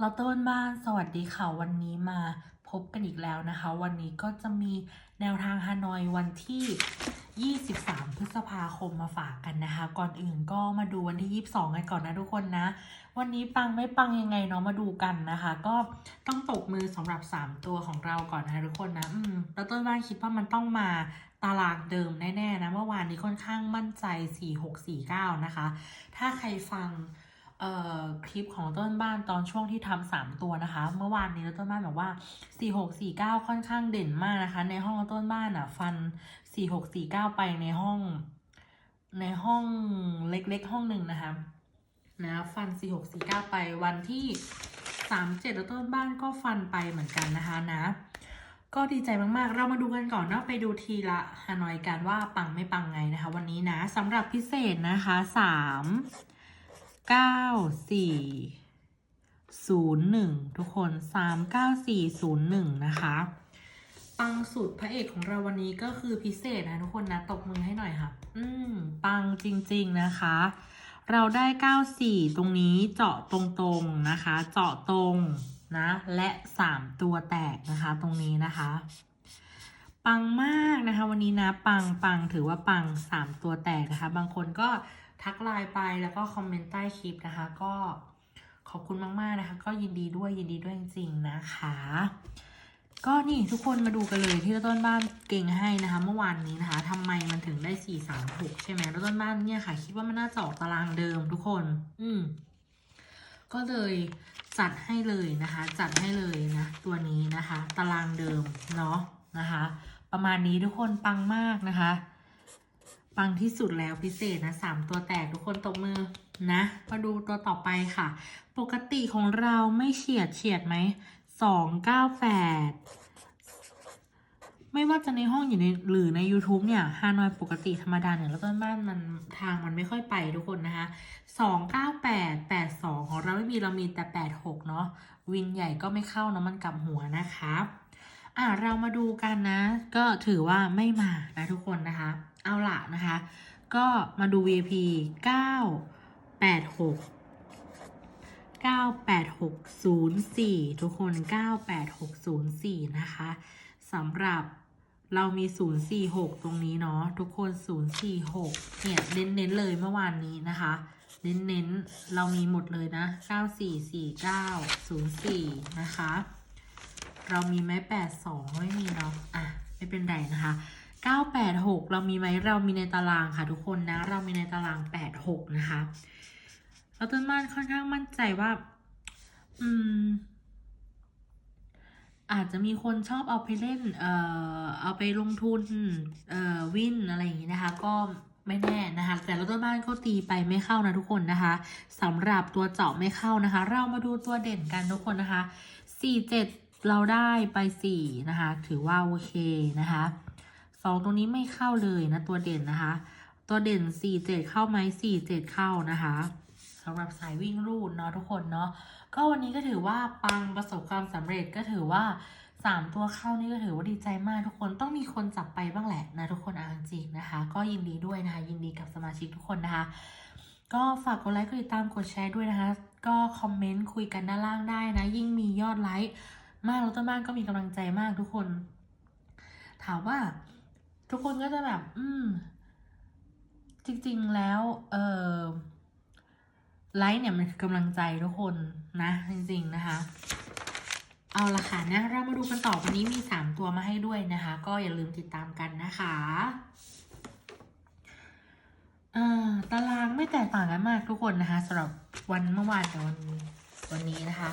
เราต้นบ้านสวัสดีค่ะวันนี้มาพบกันอีกแล้วนะคะ วันนี้ก็จะมีแนวทางฮานอยวันที่ 23 พฤษภาคมมาฝากกันนะคะ ก่อนอื่นก็มาดูวันที่ 22 กันก่อนนะทุกคนนะ วันนี้ปังไม่ปังยังไงเนาะมาดูกันนะคะ ก็ต้องตกมือสำหรับ 3 ตัวของเราก่อนนะทุกคนนะอืมแล้วต้นบ้านคิดว่ามันต้องมาตารางเดิมแน่ๆนะเมื่อวานนี้ค่อนข้างมั่นใจ 4649 นะคะ ถ้าใครฟัง คลิปของต้นบ้านตอนช่วงที่ทำสามตัวนะคะ เมื่อวานนี้ต้นบ้านแบบว่าสี่หกสี่เก้าค่อนข้างเด่นมากนะคะ ในห้องต้นบ้านอะ ฟันสี่หกสี่เก้าไปในห้อง ในห้องเล็กๆ ห้องหนึ่งนะคะนะฟันสี่หกสี่เก้าไปวันที่สามเจ็ดแล้วต้นบ้านก็ฟันไปเหมือนกันนะคะนะ ก็ดีใจมากๆ เรามาดูกันก่อนเนาะไปดูทีละฮานอยกันว่าปังไม่ปังไงนะคะ วันนี้นะสำหรับพิเศษนะคะสาม เก้าสี่ศูนย์หนึ่งทุกคนสามเก้าสี่ศูนย์หนึ่งนะคะปังสุดพระเอกของเราวันนี้ก็คือพิเศษนะทุกคนนะตบมือให้หน่อยค่ะ อืม ปังจริงๆนะคะ เราได้ 94 ตรงนี้เจาะตรงๆนะคะ เจาะตรงนะ และ 3 ตัวแตกนะคะตรงนี้นะคะ ปังมากนะคะ วันนี้นะ ปังปังถือว่าปัง 3 ตัวแตกนะคะ บางคนก็ ทักไลน์ไปแล้วก็คอมเมนต์ใต้คลิปนะคะ ก็ขอบคุณมากๆนะคะ ก็ยินดีด้วยยินดีด้วยจริงๆนะคะ ก็นี่ทุกคนมาดูกันเลยที่ต้นบ้านเก่งให้นะคะ เมื่อวานนี้นะคะทำไมมันถึงได้สี่สามหกใช่ไหมแล้วต้นบ้านเนี่ยค่ะ คิดว่ามันน่าจะออกตารางเดิมทุกคน อืมก็เลยจัดให้เลยนะคะ จัดให้เลยนะ ตัวนี้นะคะ ตารางเดิมเนาะนะคะ ประมาณนี้ทุกคนปังมากนะคะ ปังที่สุดแล้วพิเศษนะสามตัวแตกทุกคนตบมือนะมาดูตัวต่อไปค่ะ ปกติของเราไม่เฉียดเฉียดไหมสองเก้าแปดไม่ว่าจะในห้องอยู่ในหรือใน YouTube เนี่ยฮานอยปกติธรรมดาเนี่ยแล้วต้นบ้านมันทางมันไม่ค่อยไปทุกคนนะคะสองเก้าแปดแปดสองของเราไม่มีเรามีแต่แปดหกเนาะวินใหญ่ก็ไม่เข้านะมันกลับหัวนะคะ อะเรามาดูกันนะ ก็ถือว่าไม่มานะทุกคนนะคะ เอาละนะคะ ก็มาดู VIP 9 8 6 98604 ทุกคน 98604 นะคะสำหรับเรามี 046 ตรงนี้เนาะทุกคน 046 เนี่ยเน้นๆเลยเมื่อวานนี้นะคะ เน้นๆ เรามีหมดเลยนะ 944904 นะคะ เรามีไหม82ไม่มีเนาะอะไม่เป็นไรนะคะ986เรามีไหมเรามีในตารางค่ะทุกคนนะ เรามีในตาราง86นะคะเราต้นบ้านค่อนข้างมั่นใจว่า อืม อาจจะมีคนชอบเอาไปเล่น เอ่อ เอาไปลงทุน เอ่อ วินอะไรอย่างนี้นะคะ ก็ไม่แน่นะคะ แต่เราต้นบ้านก็ตีไปไม่เข้านะทุกคนนะคะสำหรับตัวเจาะไม่เข้านะคะ เรามาดูตัวเด่นกันทุกคนนะคะ47เเราได้ไป4นะคะ ถือว่าโอเคนะคะสองตรงนี้ไม่เข้าเลยนะตัวเด่นนะคะ ตัวเด่น47เข้าไหม47เข้านะคะสำหรับสายวิ่งรูดเนาะทุกคนเนาะก็วันนี้ก็ถือว่าปังประสบความสำเร็จก็ถือว่าสามตัวเข้านี่ก็ถือว่าดีใจมากทุกคนต้องมีคนจับไปบ้างแหละนะทุกคนอาจริงนะคะ ก็ยินดีด้วยนะคะ ยินดีกับสมาชิกทุกคนนะคะ ก็ฝากกดไลค์กดติดตามกดแชร์ด้วยนะคะ ก็คอมเมนต์คุยกันด้านล่างได้นะ ยิ่งมียอดไลค์ มากแล้วต้นบ้านก็มีกำลังใจมากทุกคน ถามว่าทุกคนก็จะแบบ อืม จริง ๆ แล้ว เออไลค์เนี่ยมันคือกำลังใจทุกคนนะ จริง ๆ นะคะ เอาละค่ะนะเรามาดูกันต่อวันนี้มี3ตัวมาให้ด้วยนะคะ ก็อย่าลืมติดตามกันนะคะอ่าตารางไม่แตกต่างกันมากทุกคนนะคะสำหรับวันเมื่อวานกับวันวันนี้นะคะ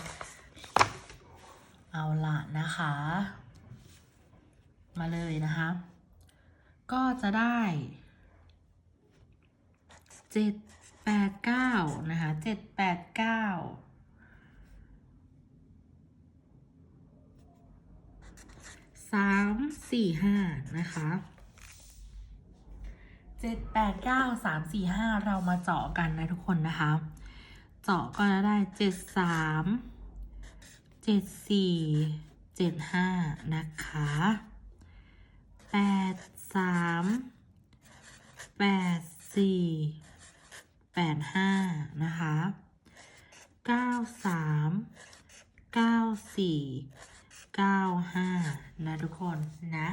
เอาละนะคะ มาเลยนะคะ ก็จะได้เจ็ดแปดเก้านะคะเจ็ดแปดเก้าสามสี่ห้านะคะเจ็ดแปดเก้าสามสี่ห้าเรามาเจาะกันนะทุกคนนะคะ เจาะก็จะได้เจ็ดสาม เจ็ดสี่เจ็ดห้านะคะแปดสามแปดสี่แปดห้านะคะเก้าสามเก้าสี่เก้าห้านะทุกคนนะ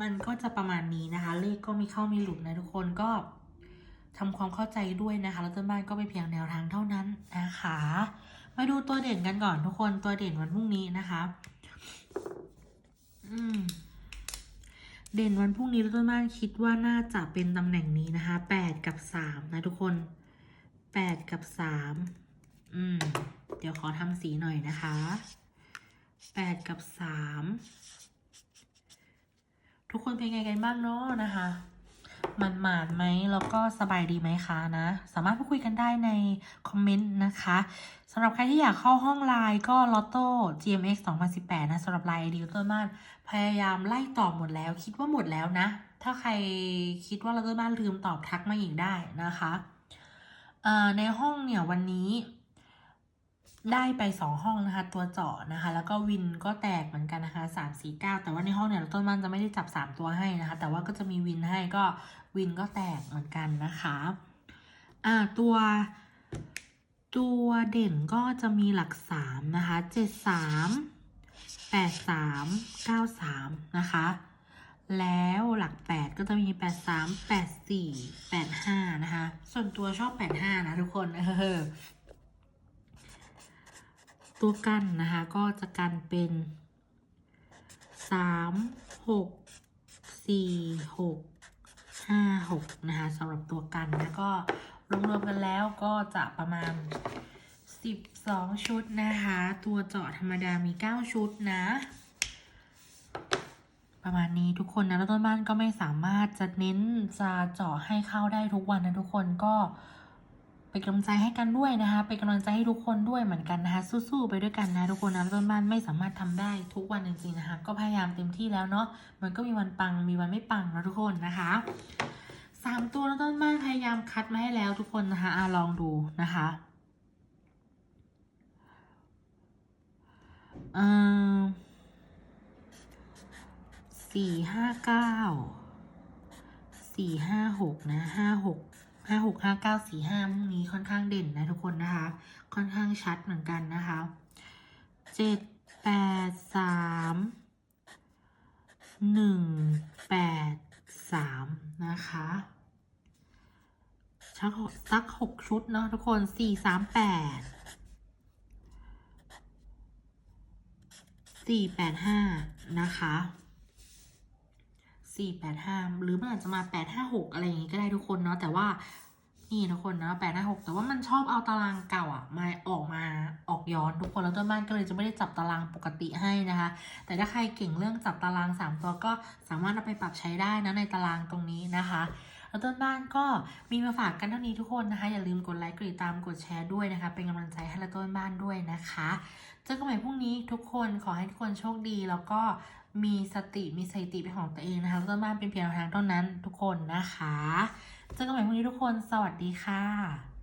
มันก็จะประมาณนี้นะคะ เลขก็มีเข้ามีหลุดนะทุกคนก็ทำความเข้าใจด้วยนะคะ แล้วต้นบ้านก็เป็นเพียงแนวทางเท่านั้นนะคะ มาดูตัวเด่นกันก่อนทุกคนตัวเด่นวันพรุ่งนี้นะคะอืมเด่นวันพรุ่งนี้ต้นบ้านคิดว่าน่าจะเป็นตำแหน่งนี้นะคะแปดกับสามนะทุกคนแปดกับสามอืม เดี๋ยวขอทำสีหน่อยนะคะแปดกับสามทุกคนเป็นไงกันบ้างเนาะนะคะ มันหมานไหมแล้วก็สบายดีไหมคะนะ สามารถพูดคุยกันได้ในคอมเมนต์นะคะสำหรับใครที่อยากเข้าห้องไลน์ก็ลอตโต้ GMX 2018 นะสำหรับไลน์ดีต้นบ้านพยายามไล่ตอบหมดแล้ว คิดว่าหมดแล้วนะ ถ้าใครคิดว่าเราต้นบ้านลืมตอบทักมาอีกได้นะคะในห้องเนี่ยวันนี้ ได้ไปสองห้องนะคะ ตัวเจาะนะคะ แล้วก็วินก็แตกเหมือนกันนะคะสามสี่เก้าแต่ว่าในห้องเนี่ยต้นมันจะไม่ได้จับสามตัวให้นะคะ แต่ว่าก็จะมีวินให้ก็วินก็แตกเหมือนกันนะคะอ่าตัวตัวเด่นก็จะมีหลักสามนะคะเจ็ดสามแปดสามเก้าสามนะคะ แล้วหลักแปดก็จะมีแปดสามแปดสี่แปดห้านะคะ ส่วนตัวชอบแปดห้านะทุกคนเออ ตัวกันนะคะ ก็จะกันเป็นสามหกสี่หกห้าหกนะคะสำหรับตัวกันนะก็รวมๆกันแล้วก็จะประมาณสิบสองชุดนะคะ ตัวเจาะธรรมดามีเก้าชุดนะ ประมาณนี้ทุกคนนะแล้วต้นบ้านก็ไม่สามารถจะเน้นจะเจาะให้เข้าได้ทุกวันนะทุกคนก็ เป็นกำลังใจให้กันด้วยนะคะ เป็นกำลังใจให้ทุกคนด้วยเหมือนกันนะคะ สู้ๆไปด้วยกันนะทุกคนนะต้นบ้านไม่สามารถทำได้ทุกวันจริงๆนะคะ ก็พยายามเต็มที่แล้วเนาะ มันก็มีวันปัง มีวันไม่ปังนะทุกคนนะคะสามตัวแล้วต้นบ้านพยายามคัดมาให้แล้วทุกคนนะคะอะลองดูนะคะอ่อสี่ห้าเก้าสี่ห้าหกนะห้าหก ห้าหกห้าเก้าสี่ห้าพวกนี้ค่อนข้างเด่นนะทุกคนนะคะ ค่อนข้างชัดเหมือนกันนะคะเจ็ดแปดสามหนึ่งแปดสามนะคะชักหกสักหกชุดเนาะทุกคนสี่สามแปดสี่แปดห้านะคะ สี่แปดห้าหรือมันอาจจะมาแปดห้าหกอะไรอย่างงี้ก็ได้ทุกคนเนาะแต่ว่านี่ทุกคนเนาะแปดห้าหกแต่ว่ามันชอบเอาตารางเก่าอะมาออกมาออกย้อนทุกคนแล้วต้นบ้านก็เลยจะไม่ได้จับตารางปกติให้นะคะ แต่ถ้าใครเก่งเรื่องจับตารางสามตัวก็สามารถเอาไปปรับใช้ได้นะในตารางตรงนี้นะคะแล้วต้นบ้านก็มีมาฝากกันเท่านี้ทุกคนนะคะ อย่าลืมกดไลค์กดติดตามกดแชร์ด้วยนะคะ เป็นกำลังใจให้ละต้นบ้านด้วยนะคะเจอกันใหม่พรุ่งนี้ทุกคนขอให้ทุกคนโชคดีแล้วก็ มีสติมีสติเป็นของตัวเองนะคะแล้วต้นบ้านเป็นเพียงแนวทางเท่านั้นทุกคนนะคะ เจอกันใหม่พรุ่งนี้ทุกคน สวัสดีค่ะ